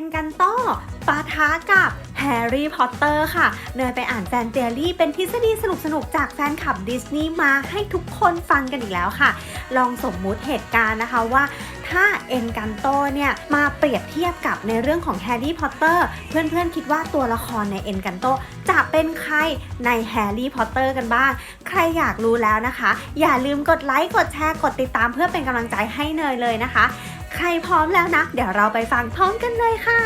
นกันโตปะทะกับแฮร์รี่พอตเตอร์ค่ะ เนยไปอ่านแฟนเจอรี่เป็นทฤษฎีสนุกๆจากแฟนคลับดิสนีย์มาให้ทุกคนฟังกันอีกแล้วค่ะ ลองสมมุติเหตุการณ์นะคะว่าถ้าเอ็นกันโตเนี่ยมาเปรียบเทียบกับในเรื่องของแฮร์รี่พอตเตอร์เพื่อนๆคิดว่าตัวละครในเอ็นกันโตจะเป็นใครในแฮร์รี่พอตเตอร์กันบ้าง ใครอยากรู้แล้วนะคะ อย่าลืมกดไลค์กดแชร์กดติดตามเพื่อเป็นกำลังใจให้เนยเลยนะคะ ใครพร้อมแล้วนะ เดี๋ยวเราไปฟังพร้อมกันเลยค่ะ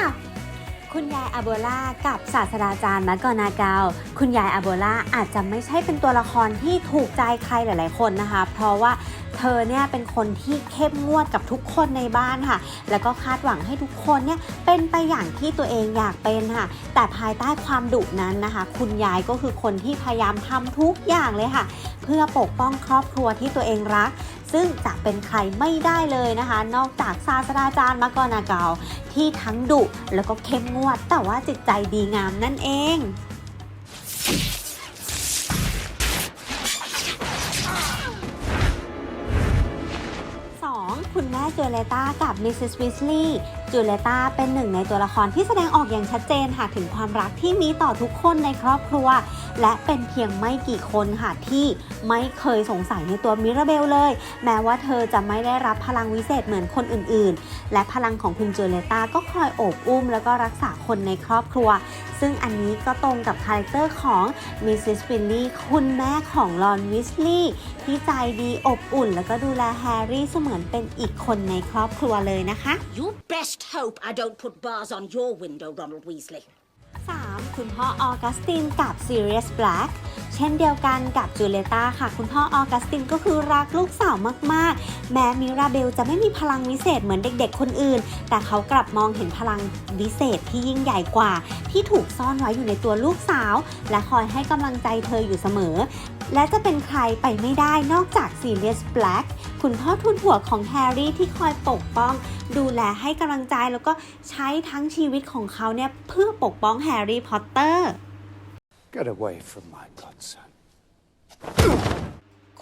คุณยายอาโบล่ากับศาสตราจารย์มักกอนาเกาคุณยายอาโบล่าอาจจะไม่ใช่เป็นตัวละครที่ถูกใจใครหลาย ๆ คนนะคะ เพราะว่าเธอเนี่ยเป็นคนที่เข้มงวดกับทุกคนในบ้านค่ะ แล้วก็คาดหวังให้ทุกคนเนี่ยเป็นไปอย่างที่ตัวเองอยากเป็นค่ะ แต่ภายใต้ความดุนั้นนะคะ คุณยายก็คือคนที่พยายามทำทุกอย่างเลยค่ะ เพื่อปกป้องครอบครัวที่ตัวเองรัก ซึ่งจะเป็นใครไม่ได้เลยนะคะ นอกจากศาสตราจารย์มักอนาเกาที่ทั้งดุแล้วก็เข้มงวด แต่ว่าจิตใจดีงามนั่นเองคุณแม่จูเลตากับมิสซิสวิสลีย์จูเลตาเป็นหนึ่งในตัวละครที่แสดงออกอย่างชัดเจนค่ะถึงความรักที่มีต่อทุกคนในครอบครัวและเป็นเพียงไม่กี่คนค่ะที่ไม่เคยสงสัยในตัวมิราเบลเลย แม้ว่าเธอจะไม่ได้รับพลังวิเศษเหมือนคนอื่นๆ และพลังของคุณจูเลต้าก็คอยโอบอุ้ม แล้วก็รักษาคนในครอบครัว ซึ่งอันนี้ก็ตรงกับคาแรคเตอร์ของมิสซิสวิลลี่คุณแม่ของลอนวิสลีย์ที่ใจดีอบอุ่น แล้วก็ดูแลแฮร์รี่เสมือนเป็นอีกคนในครอบครัวเลยนะคะ You best hope I don't put bars on your window, Ronald Weasley. 3. คุณพ่อออกัสตินกับ Sirius Black เช่นเดียวกันกับจูเลตาค่ะ คุณพ่อออกัสตินก็คือรักลูกสาวมากๆ แม้มิราเบลจะไม่มีพลังวิเศษเหมือนเด็กๆ คนอื่น แต่เขากลับมองเห็นพลังวิเศษที่ยิ่งใหญ่กว่า ที่ถูกซ่อนไว้อยู่ในตัวลูกสาว และคอยให้กำลังใจเธออยู่เสมอ และจะเป็นใครไปไม่ได้นอกจาก Sirius Black คุณพ่อทุนหัวของแฮร์รี่ที่คอยปกป้อง ดูแลให้กำลังใจแล้วก็ใช้ทั้งชีวิตของเขาเนี่ยเพื่อปกป้องแฮร์รี่พอตเตอร์ Get away from my godson.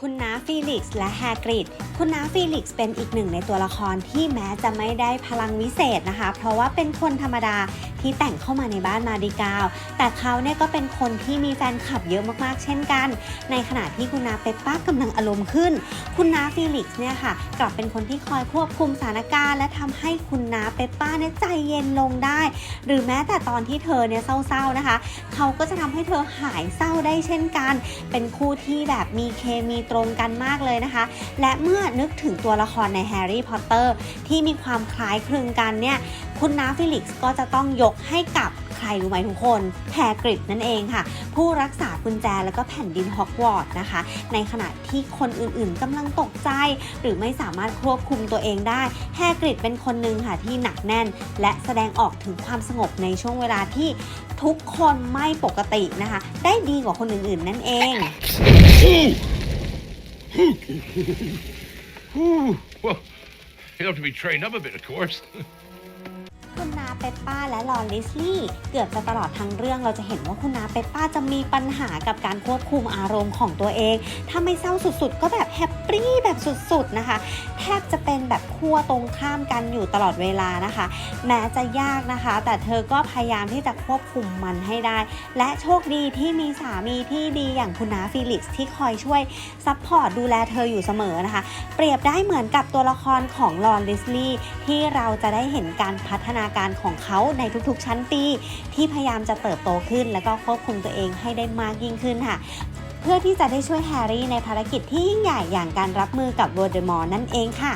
คุณน้าฟีลิกซ์และแฮกริด คุณน้าฟีลิกซ์เป็นอีกหนึ่งในตัวละครที่แม้จะไม่ได้พลังวิเศษนะคะ เพราะว่าเป็นคนธรรมดาที่แต่งเข้ามาในบ้านมาดิกาว แต่เขาเนี่ยก็เป็นคนที่มีแฟนคลับเยอะมากๆ เช่นกัน ในขณะที่คุณน้าเปปป้ากำลังอารมณ์ขึ้น คุณน้าฟีลิกซ์เนี่ยค่ะ กลับเป็นคนที่คอยควบคุมสถานการณ์ และทำให้คุณน้าเปปป้าเนี่ยใจเย็นลงได้ หรือแม้แต่ตอนที่เธอเนี่ยเศร้าๆนะคะ เขาก็จะทำให้เธอหายเศร้าได้เช่นกัน เป็นคู่ที่แบบมีเคมีตรงกันมากเลยนะคะ และเมื่อนึกถึงตัวละครในแฮร์รี่พอตเตอร์ที่มีความคล้ายคลึงกันเนี่ยคุณน้าฟิลิกซ์ก็จะต้องยกให้กับใครรู้ไหมทุกคนแฮกริดนั่นเองค่ะ ผู้รักษากุญแจแล้วก็แผ่นดินฮอกวอตส์นะคะ ในขณะที่คนอื่นๆกำลังตกใจ หรือไม่สามารถควบคุมตัวเองได้แฮกริดเป็นคนหนึ่งค่ะที่หนักแน่น และแสดงออกถึงความสงบในช่วงเวลาที่ทุกคนไม่ปกตินะคะ ได้ดีกว่าคนอื่นๆนั่นเอง Ooh, well, you'll have to be trained up a bit, of course. คุณนาเปปป้าและลอริสลี่เกือบจะตลอดทั้งเรื่องเราจะเห็นว่าคุณนาเปปป้าจะมีปัญหากับการควบคุมอารมณ์ของตัวเอง ถ้าไม่เศร้าสุดๆ ก็แบบแฮปปี้แบบสุดๆนะคะ แทบจะเป็นแบบขั้วตรงข้ามกันอยู่ตลอดเวลานะคะ แม้จะยากนะคะ แต่เธอก็พยายามที่จะควบคุมมันให้ได้ และโชคดีที่มีสามีที่ดีอย่างคุณนาฟิลิกซ์ที่คอยช่วยซัพพอร์ตดูแลเธออยู่เสมอนะคะ เปรียบได้เหมือนกับตัวละครของลอนลิสลีย์ที่เราจะได้เห็นการพัฒนาการของเขาในทุกๆชั้นปี ที่พยายามจะเติบโตขึ้น แล้วก็ควบคุมตัวเองให้ได้มากยิ่งขึ้นค่ะเพื่อที่จะได้ช่วยแฮร์รี่ในภารกิจที่ยิ่งใหญ่อย่างการรับมือกับวอร์เดมอร์นั่นเองค่ะ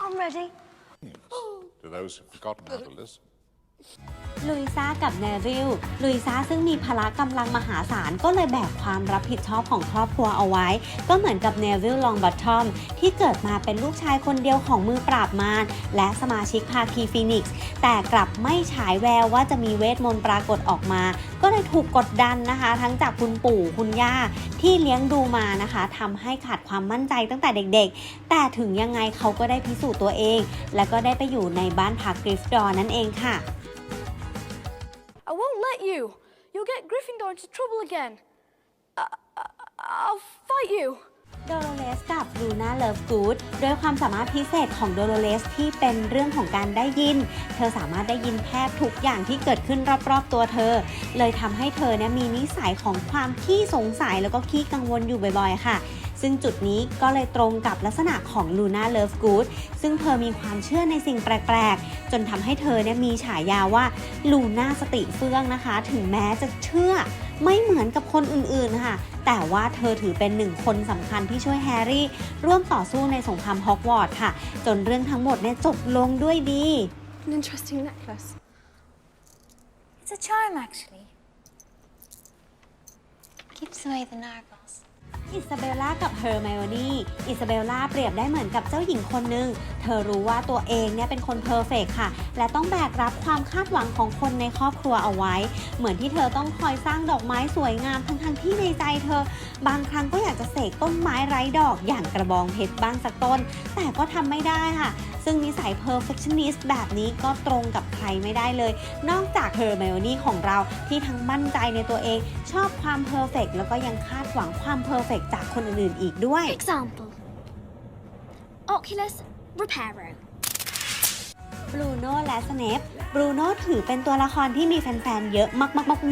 I'm ready. To those who've forgotten how to listen. ลุยซ่ากับเนวิลลุยซ่าซึ่งมีพละกำลังมหาศาลก็เลยแบกความรับผิดชอบของครอบครัวเอาไว้ ก็เหมือนกับเนวิลลองบัตทอม ที่เกิดมาเป็นลูกชายคนเดียวของมือปราบมารและสมาชิกภาคีฟีนิกซ์แต่กลับไม่ฉายแววว่าจะมีเวทมนต์ปรากฏออกมา ก็เลยถูกกดดันนะคะ ทั้งจากคุณปู่คุณย่าที่เลี้ยงดูมานะคะทำให้ขาดความมั่นใจตั้งแต่เด็กๆ แต่ถึงยังไงเขาก็ได้พิสูจน์ตัวเอง และก็ได้ไปอยู่ในบ้านพักกริฟดอร์นั่นเองค่ะ let you. You'll get Gryffindor into trouble again. I, I, I'll fight you. โดโ o เลสกับลูน่าเลิฟกูดด้วยความสามารถพิเศษของโดโ o เลสที่เป็นเรื่องของการได้ยิน เธอสามารถได้ยินแทบทุกอย่างที่เกิดขึ้นรอบๆตัวเธอ เลยทำให้เธอเนี่ยมีนิสัยของความขี้สงสัยแล้วก็ขี้กังวลอยู่บ่อยๆ ค่ะ ซึ่งจุดนี้ก็เลยตรงกับลักษณะของลูน่าเลิฟกูดซึ่งเธอมีความเชื่อในสิ่งแปลกๆ จนทำให้เธอเนี่ยมีฉายาว่าลูน่าสติเฟื่องนะคะ ถึงแม้จะเชื่อไม่เหมือนกับคนอื่นๆค่ะ แต่ว่าเธอถือเป็นหนึ่งคนสำคัญที่ช่วยแฮร์รี่ ร่วมต่อสู้ในสงครามฮอกวอตส์ค่ะ จนเรื่องทั้งหมดเนี่ยจบลงด้วยดี An interesting necklace. It's a charm, actually. Keeps away the narvals. อิซาเบลล่ากับเฮอร์ไมโอนี่อิซาเบลล่าเปรียบได้เหมือนกับเจ้าหญิงคนหนึ่ง เธอรู้ว่าตัวเองเนี่ยเป็นคนเพอร์เฟกค่ะ และต้องแบกรับความคาดหวังของคนในครอบครัวเอาไว้ เหมือนที่เธอต้องคอยสร้างดอกไม้สวยงามทั้งๆที่ในใจเธอ บางครั้งก็อยากจะเสกต้นไม้ไร้ดอกอย่างกระบองเพชรบ้างสักต้น แต่ก็ทำไม่ได้ค่ะ ซึ่งนิสัย perfectionist แบบนี้ก็ตรงกับใครไม่ได้เลย นอกจากเฮอร์ไมโอนี่ของเราที่ทั้งมั่นใจในตัวเอง ชอบความเพอร์เฟกแล้วก็ยังคาดหวังความเพอร์เฟกจากคนอื่นๆอีกด้วย Example. Oculus Reparo. บรูโน่และสเนปบรูโน่ถือเป็นตัวละครที่มีแฟนๆ เยอะ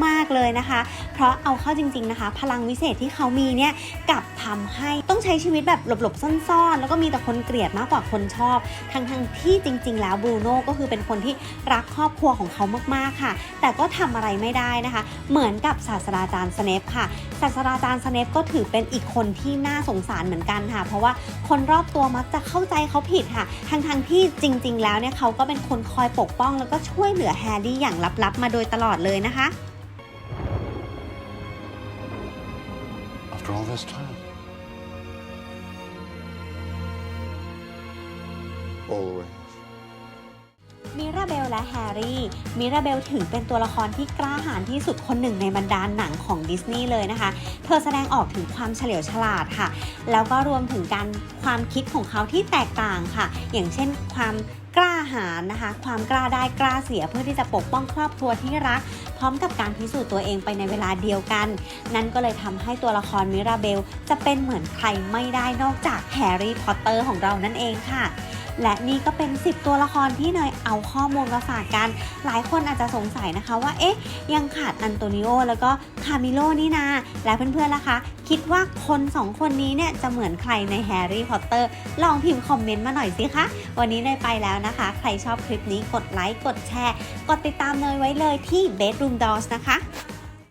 มากๆๆๆเลยนะคะ เพราะเอาเข้าจริงๆนะคะ พลังวิเศษที่เขามีเนี่ยกลับทำให้ ต้องใช้ชีวิตแบบหลบๆซ่อนๆ แล้วก็มีแต่คนเกลียดมากกว่าคนชอบ ทั้งๆที่จริง ๆ แล้วบรูโน่ก็คือเป็นคนที่รักครอบครัวของเขามากๆค่ะ แต่ก็ทำอะไรไม่ได้นะคะ เหมือนกับศาสตราจารย์สเนปค่ะ ศาสตราจารย์สเนปก็ถือเป็นอีกคนที่น่าสงสารเหมือนกันค่ะ เพราะว่าคนรอบตัวมักจะเข้าใจเขาผิดค่ะ ทั้งๆที่จริง ๆ แล้วเนี่ยเขาก็เป็นคนคอยปกป้อง แล้วก็ช่วยเหลือแฮร์รี่อย่างลับๆ มาโดยตลอดเลยนะคะ After all this time. Always. มิราเบลและแฮร์รี่ มิราเบลถือเป็นตัวละครที่กล้าหาญที่สุดคนหนึ่งในบรรดาหนังของดิสนีย์เลยนะคะ เธอแสดงออกถึงความเฉลียวฉลาดค่ะ แล้วก็รวมถึงการความคิดของเขาที่แตกต่างค่ะ อย่างเช่นความกล้าหาญนะคะ ความกล้าได้กล้าเสียเพื่อที่จะปกป้องครอบครัวที่รัก พร้อมกับการพิสูจน์ตัวเองไปในเวลาเดียวกัน นั่นก็เลยทำให้ตัวละครมิราเบลจะเป็นเหมือนใครไม่ได้นอกจากแฮร์รี่พอตเตอร์ของเรานั่นเองค่ะ และนี่ก็เป็น 10 ตัวละครที่เนยเอาข้อมูลมาฝากกัน หลายคนอาจจะสงสัยนะคะว่า เอ๊ะ ยังขาดอันโตนิโอแล้วก็คามิโลนี่นา และเพื่อนๆล่ะคะ คิดว่าคน 2 คนนี้เนี่ยจะเหมือนใครในแฮร์รี่พอตเตอร์ ลองพิมพ์คอมเมนต์มาหน่อยสิคะ วันนี้เนยไปแล้วนะคะ ใครชอบคลิปนี้กดไลค์ กดแชร์ กดติดตามเนยไว้เลยที่ Bedroom Dolls นะคะ